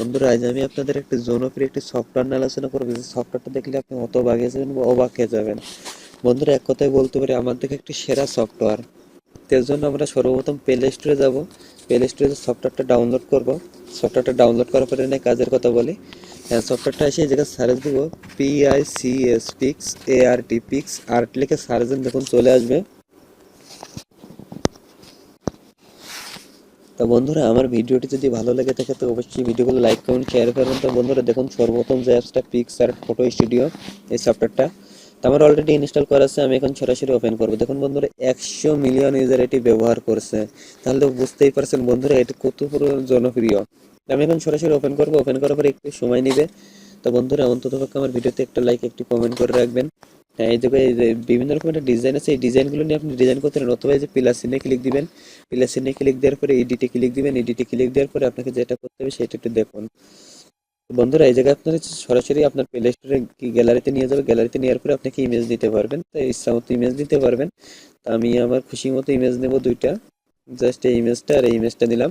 বন্ধুরা, আজ আমি আপনাদের একটা জনপ্রিয় একটি সফটওয়্যার নিয়ে আলোচনা করব। যে সফটওয়্যারটা দেখলে আপনি অত বাগে যাবেন বা অবাক হয়ে যাবেন। বন্ধুরা, এক কথায় বলতে পারি, আমার থেকে একটি সেরা সফটওয়্যার এর জন্য আমরা সর্বপ্রথম প্লে স্টোরে যাব। প্লে স্টোরে সফটওয়্যারটা ডাউনলোড করব সফটওয়্যারটা ডাউনলোড করার পরে নিয়ে কাজের কথা বলি। হ্যাঁ সফটওয়্যারটা এসে জায়গায় সার্চ দিব P I C S pics A R T pics art লিখে সার্চ দেখুন চলে আসবে। তো বন্ধুরা, আমার ভিডিওটি যদি ভালো লেগে থাকে, তো অবশ্যই ভিডিওগুলো লাইক কমেন্ট শেয়ার করবেন। তো বন্ধুরা, দেখুন সর্বপ্রথম যে অ্যাপসটা পিক্সার ফটো স্টুডিও এই সফটওয়্যারটা তো আমার অলরেডি ইনস্টল করা আছে, আমি এখন সরাসরি ওপেন করব। দেখুন বন্ধুরা, একশো মিলিয়ন ইউজার এটি ব্যবহার করছে। তাহলে তো বুঝতেই পারছেন বন্ধুরা, এটি কত পুরো জনপ্রিয়। আমি এখন সরাসরি ওপেন করব। ওপেন করার পরে একটু সময় নেবে। তো বন্ধুরা অন্তত পক্ষে আমার ভিডিওতে একটা লাইক একটি কমেন্ট করে রাখবেন। এই যে বিভিন্ন রকমের ডিজাইন আছে। এই ডিজাইনগুলো নিয়ে আপনি ডিজাইন করতে পারেন অথবা এই যে প্লাস চিহ্নে ক্লিক দিবেন। প্লাস চিহ্নে ক্লিক দেওয়ার পরে এডিটে ক্লিক দিবেন। এডিটে ক্লিক দেওয়ার পরে আপনাকে যেটা করতে হবে সেটা একটু দেখুন। বন্ধুরা, এই জায়গায় আপনার সরাসরি আপনার প্লে স্টোরে কি গ্যালারিতে নিয়ে যাবে? গ্যালারিতে নেওয়ার পরে আপনাকে ইমেজ দিতে পারবেন। তো ইচ্ছা মতো ইমেজ দিতে পারবেন। তো আমি আমার খুশি মতো ইমেজ নেব দুইটা। জাস্ট এই ইমেজটা আর এই ইমেজটা নিলাম।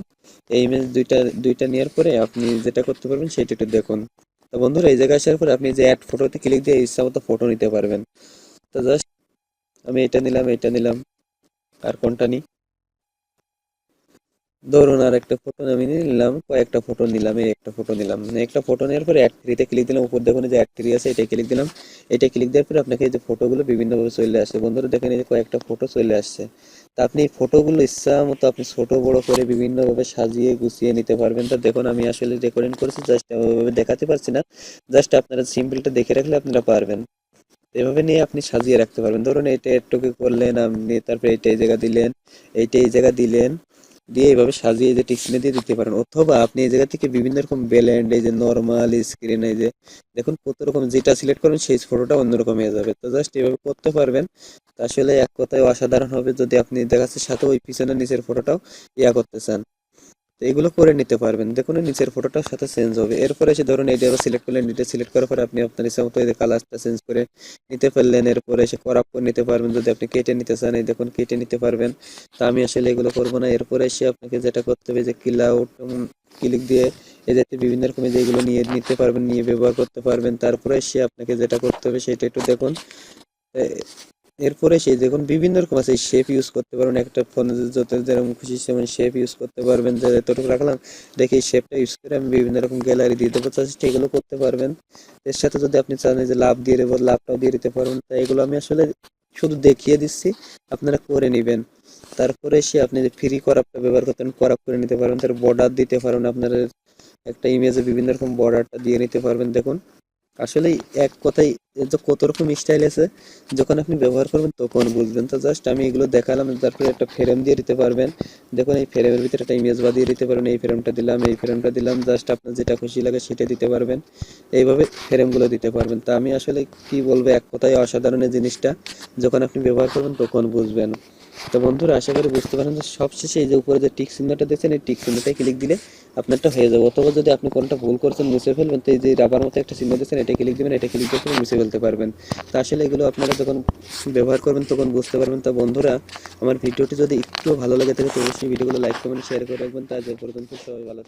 এই ইমেজ দুইটা দুইটা নেওয়ার পরে আপনি যেটা করতে পারবেন সেটা একটু দেখুন। তো বন্ধুরা, এই জায়গায় আসার পরে আপনি যে অ্যাড ফটোতে ক্লিক দিয়ে ইচ্ছা মতো ফটো নিতে পারবেন। তো জাস্ট আমি এটা নিলাম এটা নিলাম, আর কোনটা নিই? ধরুন আর একটা ফটো আমি নিলাম, কয়েকটা ফটো নিলাম, এই একটা ফটো নিলাম। একটা ফটো নেওয়ার পরে অ্যাড থ্রিতে ক্লিক দিলাম, উপর দেখুন যে অ্যাড থ্রি আছে এটা ক্লিক দিলাম। এটা ক্লিক দেওয়ার পরে আপনাকে যে ফটোগুলো বিভিন্নভাবে চলে আসছে বন্ধুরা দেখেন এই যে কয়েকটা ফটো চলে আসছে। তা আপনি ফটোগুলো ইচ্ছা মতো আপনি ছোট, বড় করে বিভিন্নভাবে সাজিয়ে গুছিয়ে নিতে পারবেন। তো দেখুন আমি আসলে রেকর্ডিং করেছি জাস্ট ওইভাবে দেখাতে পারছি না। জাস্ট আপনারা সিম্পলটা দেখে রাখলে আপনারা পারবেন। এভাবে নিয়ে আপনি সাজিয়ে রাখতে পারবেন। ধরুন এটা একটুকু করলেন আপনি, তারপরে এইটা এই জায়গা দিলেন, এইটা এই জায়গা দিলেন। দিয়ে এভাবে সাজিয়ে যে টিকসিনে দিয়ে দিতে পারেন। অথবা আপনি এই জায়গা থেকে বিভিন্ন রকম ব্যালেন্ড এই যে নর্মাল স্ক্রিন এই যে দেখুন কত রকম যেটা সিলেক্ট করবেন সেই ফটোটা অন্যরকম হয়ে যাবে। তো জাস্ট এভাবে করতে পারবেন। তা আসলে এক কথায় অসাধারণ হবে যদি আপনি দেখাচ্ছে সাথে ওই পিছনে নিচের ফটোটাও ইয়া করতে চান। তো এগুলো করে নিতে পারবেন। দেখুন নিচের ফটোটার সাথে চেঞ্জ হবে। এরপরে এসে ধরুন এইটা সিলেক্ট করলেন, এটা সিলেক্ট করার পরে আপনি আপনার ইচ্ছা মতো এই কালারটা চেঞ্জ করে নিতে পারলেন। এরপরে এসে করাপ করে নিতে পারবেন। যদি আপনি কেটে নিতে চান, এই দেখুন, কেটে নিতে পারবেন। তা আমি আসলে এগুলো করব না। এরপরে এসে আপনাকে যেটা করতে হবে যে কিলাউট ক্লিক দিয়ে যাতে বিভিন্ন রকমের যেগুলো নিয়ে নিতে পারবেন, নিয়ে ব্যবহার করতে পারবেন। তারপরে এসে আপনাকে যেটা করতে হবে, সেটা একটু দেখুন। এরপরে সেই দেখুন বিভিন্ন রকম আছে শেপ ইউজ করতে পারবেন, একটা ফোনে যত যেরকম খুশি সেমন শেপ ইউজ করতে পারবেন, যে এতটুকু রাখলাম, দেখে শেপটা ইউজ করে আমি বিভিন্ন রকম গ্যালারি দিয়ে দেবো জাস্ট এগুলো করতে পারবেন। এর সাথে যদি আপনি চান যে লাভ দিয়ে দেবো, লাভটাও দিয়ে দিতে পারবেন, তাই এগুলো আমি আসলে শুধু দেখিয়ে দিচ্ছি, আপনারা করে নেবেন। তারপরে সে আপনি যে ফ্রি করাপটা ব্যবহার করতেন করাপ করে নিতে পারবেন, তার বর্ডার দিতে পারবেন আপনার একটা ইমেজে বিভিন্ন রকম বর্ডারটা দিয়ে নিতে পারবেন, দেখুন। আসলে এক কথায় এর যে কত রকম স্টাইল আছে, যখন আপনি ব্যবহার করবেন তখন বুঝবেন। তো জাস্ট আমি এগুলো দেখালাম, তারপরে একটা ফ্রেম দিয়ে দিতে পারবেন। দেখুন, এই ফ্রেমের ভিতরে একটা ইমেজ বাদিয়ে দিতে পারবেন। এই ফ্রেমটা দিলাম, এই ফ্রেমটা দিলাম জাস্ট আপনার যেটা খুশি লাগে সেটা দিতে পারবেন। এইভাবে ফ্রেমগুলো দিতে পারবেন। তা আমি আসলে কি বলব, এক কথায় অসাধারণ জিনিসটা। যখন আপনি ব্যবহার করবেন তখন বুঝবেন। তো বন্ধুরা, আশা করি বুঝতে পারেন যে সবশেষে এই যে উপরে যে টিক চিহ্নটা দেখছেন, এই টিক চিহ্নটাই ক্লিক দিলে আপনারটা হয়ে যাবে। অথবা যদি আপনি কোনটা ভুল করছেন, মুছে ফেলবেন, তো এই যে রাবার মতো একটা চিহ্ন দিচ্ছেন এটা ক্লিক দেবেন, এটা ক্লিক দিয়ে মুছে ফেলতে পারবেন। তো আসলে এগুলো আপনারা যখন ব্যবহার করবেন, তখন বুঝতে পারবেন। তো বন্ধুরা, আমার ভিডিওটি যদি একটু ভালো লাগে থাকে, তো অবশ্যই ভিডিওগুলো লাইক কমেন্ট শেয়ার করে রাখবেন। তার পর্যন্ত সবাই ভালো।